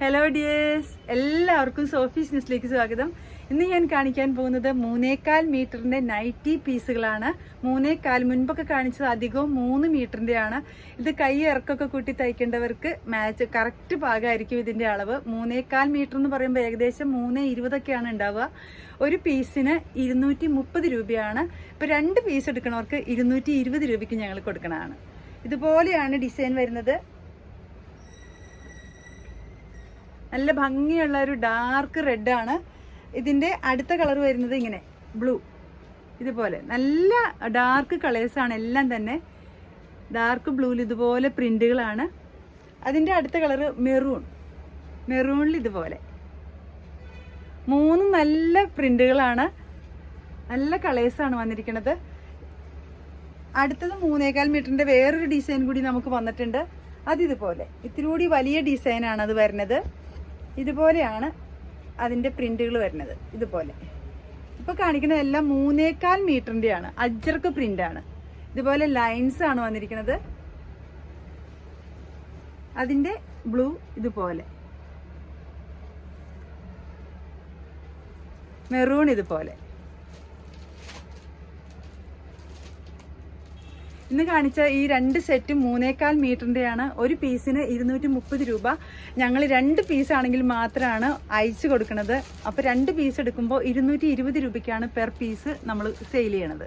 Hello dears എല്ലാവർക്കും Sophie's ന്യൂസിലേക്ക് സ്വാഗതം. ഇന്ന് ഞാൻ കാണിക്കാൻ പോകുന്നത് മൂന്നേകാൽ മീറ്ററിന്റെ നൈറ്റി പീസുകളാണ്. മൂന്നേകാൽ മുൻപൊക്കെ കാണിച്ചത് അധികവും മൂന്ന് മീറ്ററിന്റെ ആണ് ഇത് കൈ ഇറക്കൊക്കെ കൂട്ടി തയ്ക്കേണ്ടവർക്ക് മാച്ച് കറക്റ്റ് പാകമായിരിക്കും ഇതിന്റെ അളവ്. മൂന്നേകാൽ മീറ്റർ എന്ന് പറയുമ്പോൾ ഏകദേശം മൂന്ന് ഇരുപതൊക്കെയാണ് ഉണ്ടാവുക. ഒരു പീസിന് ഇരുന്നൂറ്റി മുപ്പത് രൂപയാണ്. ഇപ്പൊ രണ്ട് പീസ് എടുക്കണവർക്ക് ഇരുന്നൂറ്റി ഇരുപത് രൂപയ്ക്ക് ഞങ്ങൾ കൊടുക്കണതാണ്. ഇതുപോലെയാണ് ഡിസൈൻ വരുന്നത്. നല്ല ഭംഗിയുള്ള ഒരു ഡാർക്ക് റെഡ് ആണ്. ഇതിന്റെ അടുത്ത കളർ വരുന്നത് ഇങ്ങനെ ബ്ലൂ ഇതുപോലെ. നല്ല ഡാർക്ക് കളേഴ്സാണ് എല്ലാം തന്നെ. ഡാർക്ക് ബ്ലൂവിൽ ഇതുപോലെ പ്രിന്റുകളാണ് അതിന്റെ അടുത്ത കളർ മെറൂൺ മെറൂണിൽ ഇതുപോലെ. മൂന്ന് നല്ല പ്രിന്റുകളാണ് നല്ല കളേഴ്സാണ് വന്നിരിക്കുന്നത് അടുത്തത് മൂന്നേകാൽ മീറ്ററിന്റെ വേറൊരു ഡിസൈൻ കൂടി നമുക്ക് വന്നിട്ടുണ്ട്. അതിതുപോലെ ഇത്തിരി കൂടി വലിയ ഡിസൈനാണ് അത് വരുന്നത്. ഇതുപോലെയാണ് അതിന്റെ പ്രിന്റുകൾ വരുന്നത് ഇതുപോലെ. ഇപ്പൊ കാണിക്കുന്നതെല്ലാം മൂന്നേകാൽ മീറ്ററിന്റെയാണ് അജ്ജർക്ക് പ്രിന്റ് ആണ് ഇതുപോലെ ലൈൻസ് ആണ് വന്നിരിക്കുന്നത്. അതിന്റെ ബ്ലൂ ഇതുപോലെ. മെറൂൺ ഇതുപോലെ. ഇന്ന് കാണിച്ച ഈ രണ്ട് സെറ്റ് മൂന്നേക്കാൽ മീറ്ററിന്റെയാണ് ഒരു പീസിന് ഇരുന്നൂറ്റി മുപ്പത് രൂപ. ഞങ്ങൾ രണ്ട് പീസ് ആണെങ്കിൽ മാത്രമാണ് അയച്ചു കൊടുക്കുന്നത്. അപ്പോൾ രണ്ട് പീസ് എടുക്കുമ്പോൾ ഇരുന്നൂറ്റി ഇരുപത് രൂപയ്ക്കാണ് പെർ പീസ് നമ്മൾ സെയിൽ ചെയ്യണത്.